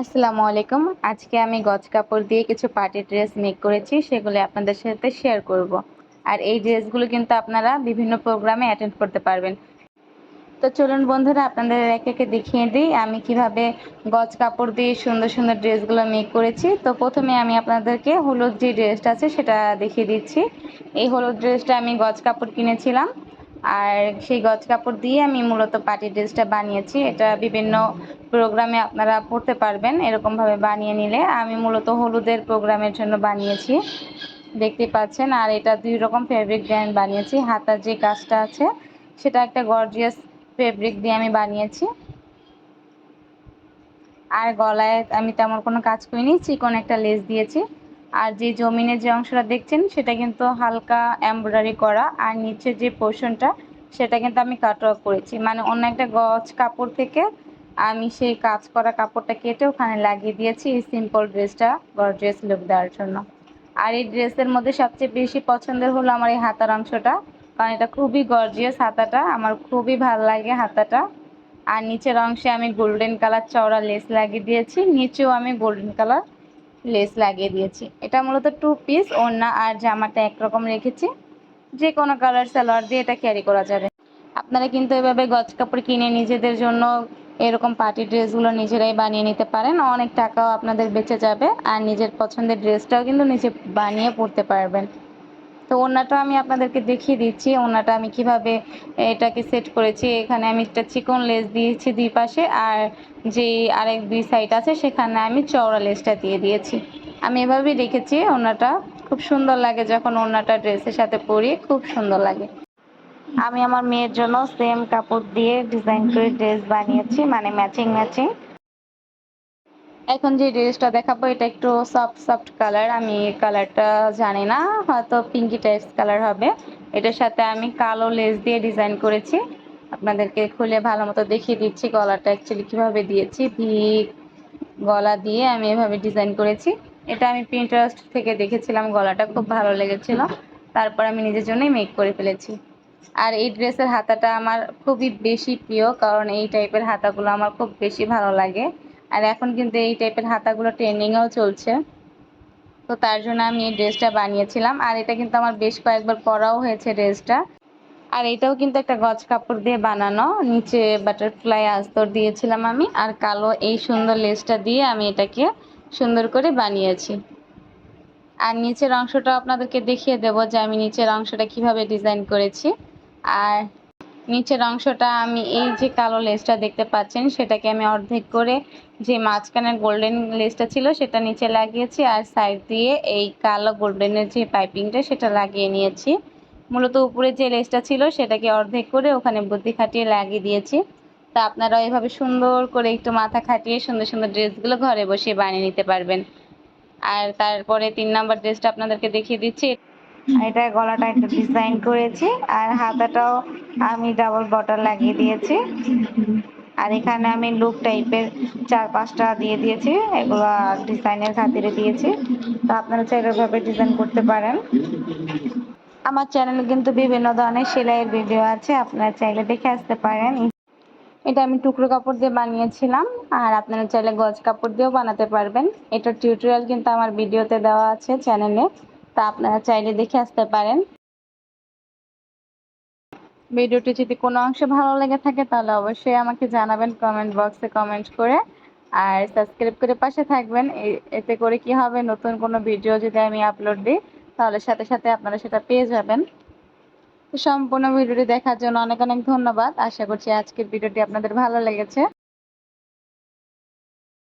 আসসালামু আলাইকুম। আজকে আমি গজ কাপড় দিয়ে কিছু পার্টি ড্রেস মেক করেছি, সেগুলো আপনাদের সাথে শেয়ার করব। আর এই ড্রেসগুলো কিন্তু আপনারা বিভিন্ন প্রোগ্রামে অ্যাটেন্ড করতে পারবেন। তো চলুন বন্ধুরা, আপনাদের এক একে দেখিয়ে দিই। আমি কীভাবে গজ কাপড় দিয়ে সুন্দর সুন্দর ড্রেসগুলো মেক করেছি। তো প্রথমে আমি আপনাদেরকে হলুদ যে ড্রেসটা আছে, সেটা দেখিয়ে দিচ্ছি। এই হলুদ ড্রেসটা আমি গজ কাপড় কিনেছিলাম। আর সেই গজ কাপড় দিয়ে আমি মূলত পার্টি ড্রেসটা বানিয়েছি। এটা বিভিন্ন প্রোগ্রামে আপনারা পড়তে পারবেন, এরকমভাবে বানিয়ে নিলে। আমি মূলত হলুদের প্রোগ্রামের জন্য বানিয়েছি, দেখতে পাচ্ছেন। আর এটা দুই রকম ফেব্রিক দিয়ে আমি বানিয়েছি। হাতার যে কাজটা আছে, সেটা একটা গর্জিয়াস ফেব্রিক দিয়ে আমি বানিয়েছি। আর গলায় আমি তেমন কোনো কাজ করিনি, চিকন একটা লেস দিয়েছি। আর যে জমিনের যে অংশটা দেখছেন, সেটা কিন্তু হালকা এমব্রয়ডারি করা। আর নিচে যে পোর্শনটা, সেটা কিন্তু আমি কাট অফ করেছি। মানে অন্য একটা গজ কাপড় থেকে আমি সেই কাজ করা কাপড়টা কেটে ওখানে লাগিয়ে দিয়েছি এই সিম্পল ড্রেসটা গর্জিয়াস লুক দেওয়ার জন্য। আর এই ড্রেসের মধ্যে সবচেয়ে বেশি পছন্দের হলো আমার এই হাতার অংশটা। কারণ এটা খুবই গর্জিয়াস হাতাটা, আমার খুবই ভালো লাগে হাতাটা। আর নিচের অংশে আমি গোল্ডেন কালার চওড়া লেস লাগিয়ে দিয়েছি, নিচেও আমি গোল্ডেন কালার লেস লাগিয়ে দিয়েছি। এটা মূলত টু পিস ওড়না আর জামাটা একরকম রেখেছি। যে কোনো কালার সালোয়ার দিয়ে এটা ক্যারি করা যাবে। আপনারা কিন্তু এভাবে গজ কাপড় কিনে নিজেদের জন্য এরকম পার্টি ড্রেসগুলো নিজেরাই বানিয়ে নিতে পারেন। অনেক টাকাও আপনাদের বেঁচে যাবে। আর নিজের পছন্দের ড্রেসটাও কিন্তু নিজে বানিয়ে পরতে পারবেন। তো ওনাটা আমি আপনাদেরকে দেখিয়ে দিচ্ছি। ওনাটা আমি কীভাবে এটাকে সেট করেছি। এখানে আমি একটা চিকন লেস দিয়েছি দুই পাশে আর যে আরেক দুই সাইড আছে সেখানে আমি চওড়া লেসটা দিয়ে দিয়েছি। আমি এভাবেই রেখেছি। ওনাটা খুব সুন্দর লাগে যখন ওনাটা ড্রেসের সাথে পরি খুব সুন্দর লাগে। আমি আমার মেয়ের জন্য সেম কাপড় দিয়ে ডিজাইন করে ড্রেস বানিয়েছি মানে ম্যাচিং ম্যাচিং এখন যে ড্রেসটা দেখাবো, এটা একটু সফট সফট কালার আমি কালারটা জানি না, হয়তো পিঙ্কি টাইপস কালার হবে। এটার সাথে আমি কালো লেস দিয়ে ডিজাইন করেছি। আপনাদেরকে খুলে ভালো মতো দেখিয়ে দিচ্ছি, গলাটা অ্যাকচুয়ালি কীভাবে দিয়েছি। ভি গলা দিয়ে আমি এভাবে ডিজাইন করেছি। এটা আমি প্রিন্টারেস্ট থেকে দেখেছিলাম, গলাটা খুব ভালো লেগেছিল। তারপর আমি নিজের জন্যই মেক করে ফেলেছি। আর এই ড্রেসের হাতাটা আমার খুবই বেশি প্রিয়, কারণ এই টাইপের হাতাগুলো আমার খুব বেশি ভালো লাগে। আর এখন কিন্তু এই টাইপের হাতাগুলো ট্রেন্ডিংয়েও চলছে। তো তার জন্য আমি এই ড্রেসটা বানিয়েছিলাম। আর এটা কিন্তু আমার বেশ কয়েকবার পরাও হয়েছে ড্রেসটা আর এটাও কিন্তু একটা গজ কাপড় দিয়ে বানানো। নিচে বাটারফ্লাই আস্তর দিয়েছিলাম আমি। আর কালো এই সুন্দর লেসটা দিয়ে আমি এটাকে সুন্দর করে বানিয়েছি। আর নিচের অংশটা আপনাদেরকে দেখিয়ে দেব যে আমি নিচের অংশটা কীভাবে ডিজাইন করেছি। আর নিচের অংশটা আমি এই যে কালো লেসটা দেখতে পাচ্ছেন, সেটাকে আমি অর্ধেক করে যে মাঝখানের গোল্ডেন লেসটা ছিল সেটা নিচে লাগিয়েছি আর সাইড দিয়ে এই কালো গোল্ডেনের যে পাইপিংটা সেটা লাগিয়ে নিয়েছি। মূলত উপরে যে লেসটা ছিল সেটাকে অর্ধেক করে ওখানে বুদ্ধি খাটিয়ে লাগিয়ে দিয়েছি। তা আপনারা এভাবে সুন্দর করে একটু মাথা খাটিয়ে সুন্দর সুন্দর ড্রেসগুলো ঘরে বসে বানিয়ে নিতে পারবেন। আর তারপরে তিন নাম্বার ড্রেসটা আপনাদেরকে দেখিয়ে দিচ্ছি। এটা গলাটা একটা ডিজাইন করেছি আর হাতাটাও আমি ডাবল বটল লাগিয়ে দিয়েছি। আর এখানে আমি লুক টাইপের চার পাঁচটা দিয়ে দিয়েছি, এগুলো ডিজাইনের খাতিরে দিয়েছি। তো আপনারা চাইলে ভাবে ডিজাইন করতে পারেন। আমার চ্যানেলে কিন্তু বিভিন্ন ধরনের সেলাইয়ের ভিডিও আছে, আপনারা চাইলে দেখে আসতে পারেন। এটা আমি টুকরো কাপড় দিয়ে বানিয়েছিলাম, আর আপনারা চাইলে গজ কাপড় দিয়েও বানাতে পারবেন। এটার টিউটোরিয়াল কিন্তু আমার ভিডিওতে দেওয়া আছে চ্যানেলে তা আপনারা চাইলে দেখে আসতে পারেন। ভিডিওটি যদি কোনো অংশে ভালো লেগে থাকে, তাহলে অবশ্যই আমাকে জানাবেন কমেন্ট বক্সে কমেন্ট করে। আর সাবস্ক্রাইব করে পাশে থাকবেন। এতে করে কি হবে? নতুন কোনো ভিডিও যদি আমি আপলোড দিই, তাহলে সাথে সাথে আপনারা সেটা পেয়ে যাবেন। সম্পূর্ণ ভিডিওটি দেখার জন্য অনেক অনেক ধন্যবাদ। আশা করছি আজকের ভিডিওটি আপনাদের ভালো লেগেছে।